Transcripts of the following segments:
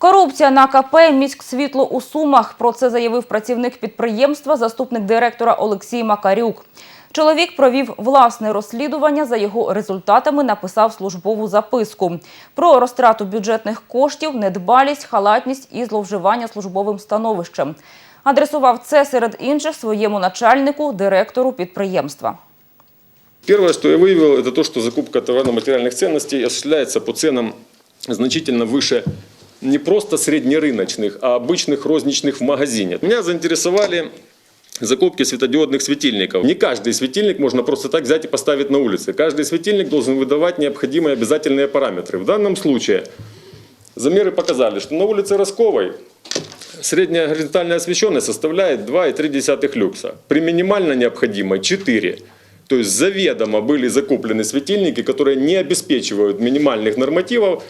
Корупція на КП «Міськсвітло» у Сумах. Про це заявив працівник підприємства, заступник директора Олексій Макарюк. Чоловік провів власне розслідування. За його результатами написав службову записку про розтрату бюджетних коштів, недбалість, халатність і зловживання службовим становищем. Адресував це серед інших своєму начальнику, директору підприємства. Первое, что я выявил, это то, что закупка товарно-материальных ценностей осуществляется по ценам значительно выше не просто среднерыночных, а обычных розничных в магазине. Меня заинтересовали закупки светодиодных светильников. Не каждый светильник можно просто так взять и поставить на улице. Каждый светильник должен выдавать необходимые обязательные параметры. В данном случае замеры показали, что на улице Росковой средняя горизонтальная освещенность составляет 2,3 люкса. При минимально необходимой 4. То есть заведомо были закуплены светильники, которые не обеспечивают минимальных нормативов.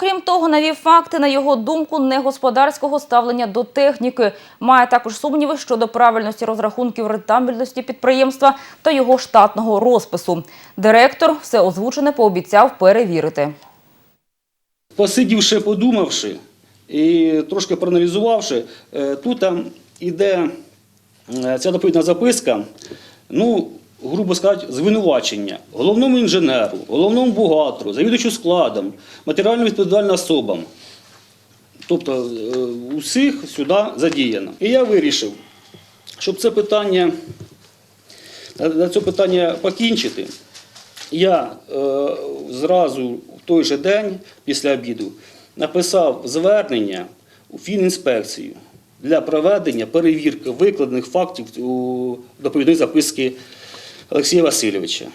Крім того, навів факти, на його думку, негосподарського ставлення до техніки. Має також сумніви щодо правильності розрахунків рентабельності підприємства та його штатного розпису. Директор все озвучене пообіцяв перевірити. Посидівши, подумавши і трошки проаналізувавши, е, тут іде е, ця доповідна записка, ну, грубо сказати, звинувачення головному інженеру, головному бухгалтеру, завідувачу складом, матеріально відповідальним особам. Тобто е, усіх сюди задіяно. І я вирішив, щоб це питання, на- на це питання покінчити, я е, зразу в той же день після обіду написав звернення у Фінінспекцію для проведення перевірки викладених фактів у доповідної записки Олексія Васильовича.